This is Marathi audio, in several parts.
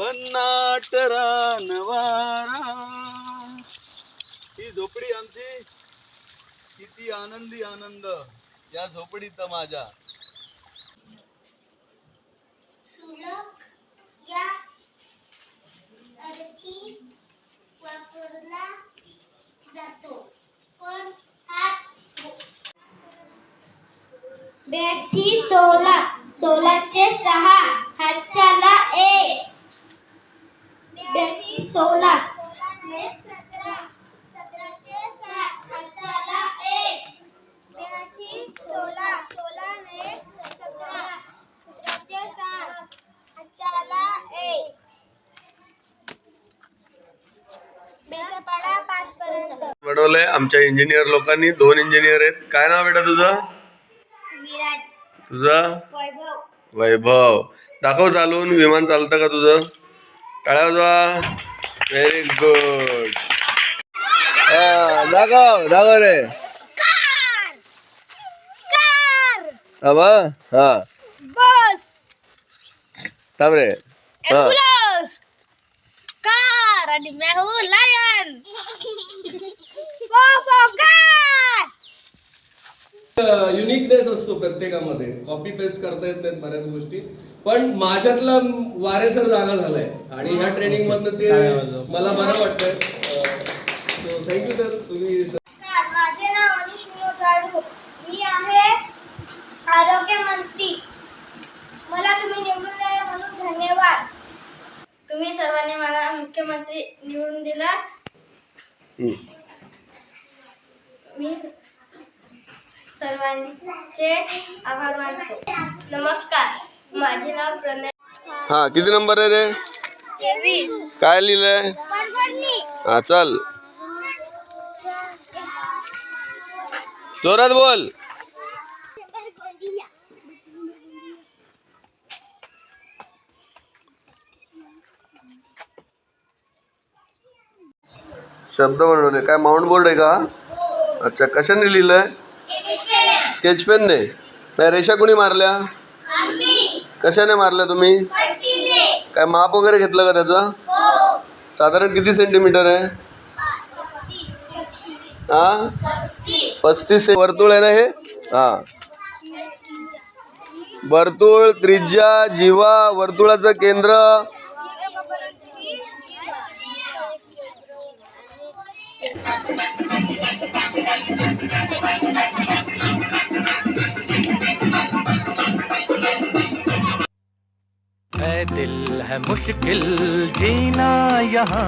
झाले भन्नाट रानवारा ही झोपडी आमची किती आनंदी आनंद. या झोपडीत माझ्या. वापरला जातो. पण हा बॅटरी सोळा सोळाचे सहा हातच्याला एक. सोळा आमच्या इंजिनियर लोकांनी. दोन इंजिनियर आहेत. काय नाव बेटा तुझं? विराज. तुझं? वैभव. वैभव. दाखव चालून. विमान चालतं का तुझं? टाळ्या वाजवा व्हेरी गुड दाखव दाखव रे हा हा बस थांब रे हा एम्बुलन्स कार आणि मैं हूँ लायन पोपो कार युनिकनेस असतो प्रत्येकामध्ये. कॉपी पेस्ट करता येत नाहीत बऱ्याच गोष्टी. पण माझ्यातला वारेसर जागा झालाय. आणि ह्या ट्रेनिंग मधनं ते मला बरं वाटतंय. सो थँक्यू सर तुम्ही माझे नाव मी आहे आरोग्य मंत्री. मला तुम्ही निवडून दिले म्हणून धन्यवाद. तुम्ही सर्वांनी मला मुख्यमंत्री निवडून दिला. मी सर्वांचे आभार मानतो. नमस्कार. माझे नाव प्रणय. हा किती नंबर आहे रे? काय लिहिलंय? हा चल. जोरात बोल. शब्द बनवले काय माउंट बोर्ड आहे का? अच्छा कशाने लिहिलंय? स्केच पेनने नाही रेषा कुणी मारल्या? कशाने मारल्या तुम्ही? काय माप वगैरे घेतलं का त्याचं? साधारण किती सेंटीमीटर आहे? हा? पस्तीस. वर्तुळ आहे ना हे? हा. वर्तुळ त्रिज्या जीवा वर्तुळाचं केंद्र. है दिल है मुश्किल जीना यहाँ।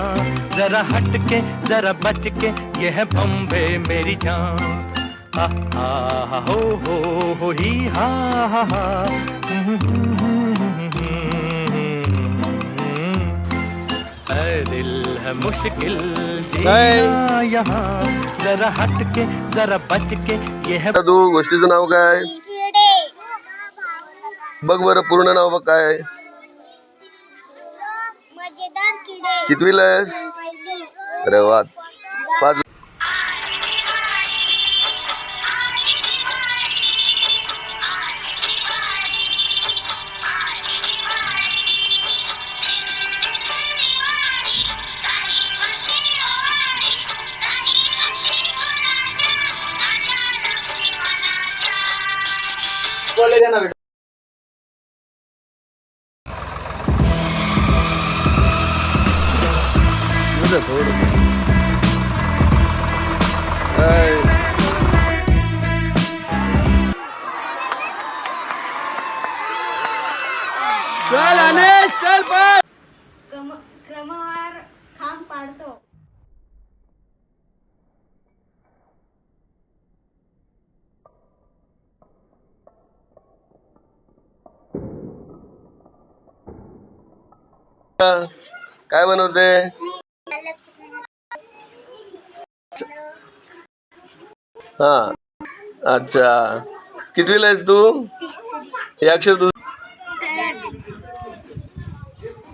जरा हट के जरा बच के ये है बम्बे मेरी जान। हा हा हा हो हो हो ही हा हा हा। है दिल है मुश्किल जीना यहाँ। जरा हट के जरा बच के ये है तू गोष्टीचं नाव काय बघ बरं पूर्ण नाव काय आहे? कितवीला आहेस? अरे वा. पाच ना क्रम- क्रमवार खांब पाडतो. काय बनवते? हा अच्छा. कितवीला आहेस तू? हे अक्षर तू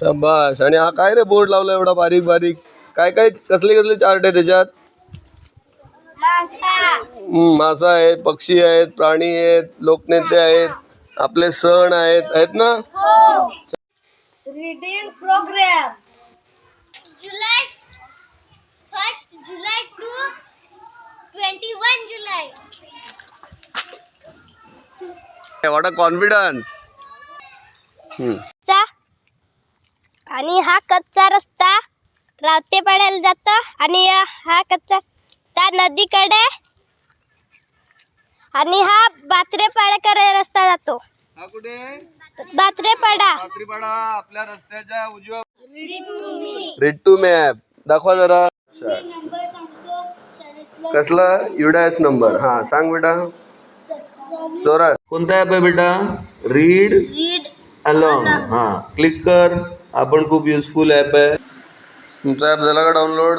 शाबाश आणि हा काय रे बोर्ड लावला एवढा बारीक बारीक? काय काय कसले कसले चार्ट आहे त्याच्यात? मासा. हम्म, मासा आहेत पक्षी आहेत प्राणी आहेत लोकनेते आहेत आपले सण आहेत आहेत ना? Reading program July first July to twenty one July what a confidence आणि हा कच्चा रस्ता रावतेपाड्याला जातो आणि हा कच्चा त्या नदीकडे आणि हा बात्रेपाड्याकडे रस्ता जातो. हा कुठे? बात्रेपाडा रात्रीपाडा आपल्या रस्त्याच्या उजव्या रेड टू मॅप. दाखवा जरा. अच्छा. नंबर सांगतो शाळेतलं कसला? UDISE number. हा सांग बेटा. जोरात. कोणता ऍप आहे बेटा? रीड रीड अलॉंग हा क्लिक कर. आपण खूप युजफुल ॲप आहे. तुमचा ॲप झाला का डाउनलोड